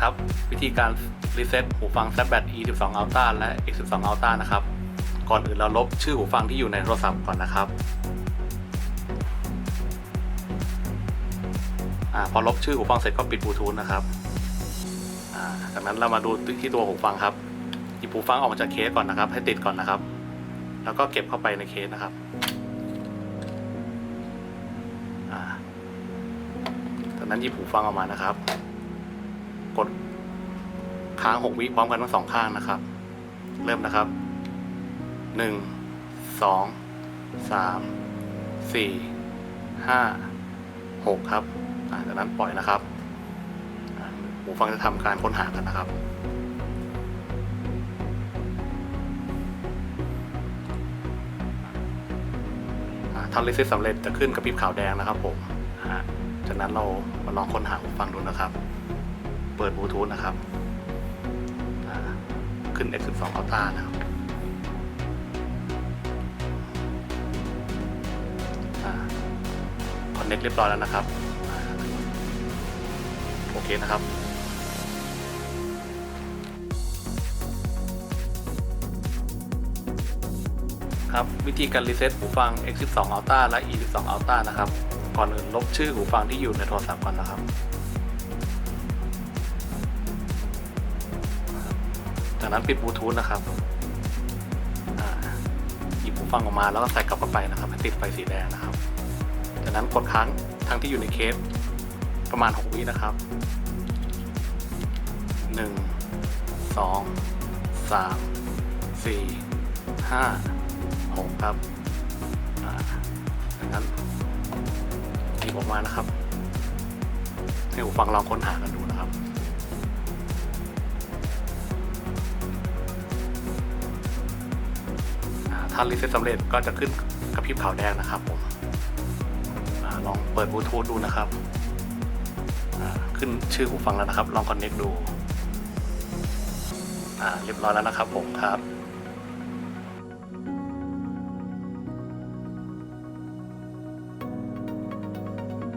ครับ วิธีการรีเซ็ตหูฟัง z b a t E12 Ultra และ X12 Ultra นะครับ ก่อนอื่นเราลบชื่อหูฟังที่อยู่ในโทรศัพท์ก่อนนะครับอพอลบชื่อหูฟังเสร็จก็ปิดบลูทูธนะครับจากนั้นเรามาดูที่ตัวหูฟังครับหยิบหูฟังออกมาจากเคสก่อนนะครับ ให้ติดก่อนนะครับ แล้วก็เก็บเข้าไปในเคสนะครับจากนั้นหยิบหูฟังออกมานะครับ กดค้างหกวิพร้อมกันทั้งสองข้างนะครับ เริ่มนะครับหนึ่งสองสามสี่ห้าหกครับจากนั้นปล่อยนะครับหูฟังจะทำการค้นหากันนะครับอ่าถ้ารีเซ็ตสำเร็จจะขึ้นกระพริบขาวแดงนะครับผมจากนั้นเรามาลองค้นหาหูฟังดูนะครับ ปิดบลูทูธนะครับขึ้น X12 Ultra นะครับคอนเน็กเรียบร้อยแล้วนะครับ โอเคนะครับครับวิธีการรีเซ็ตหูฟัง X12 Ultra และ E12 Ultra นะครับ ก่อนอื่นลบชื่อหูฟังที่อยู่ในโทรศัพท์ก่อนนะครับ จากนั้นปิดบลูทูธนะครับหยิบหูฟังออกมาแล้วก็ใส่กลับเข้าไปนะครับให้ติดไฟสีแดงนะครับ จากนั้นกดค้างทั้งที่อยู่ในเคสประมาณ 6 วินะครับ 1 2 3 4 5 6 ครับอ่าจากนั้นหยิบออกมานะครับ ให้หูฟังลองค้นหากันดูนะครับ ถ้ารีเซ็ตสำเร็จก็จะขึ้นกระพริบขาวแดงนะครับผมลองเปิดบลูทูธดูนะครับ ขึ้นชื่อหูฟังแล้วนะครับ ลองคอนเน็กดู เรียบร้อยแล้วนะครับผมครับ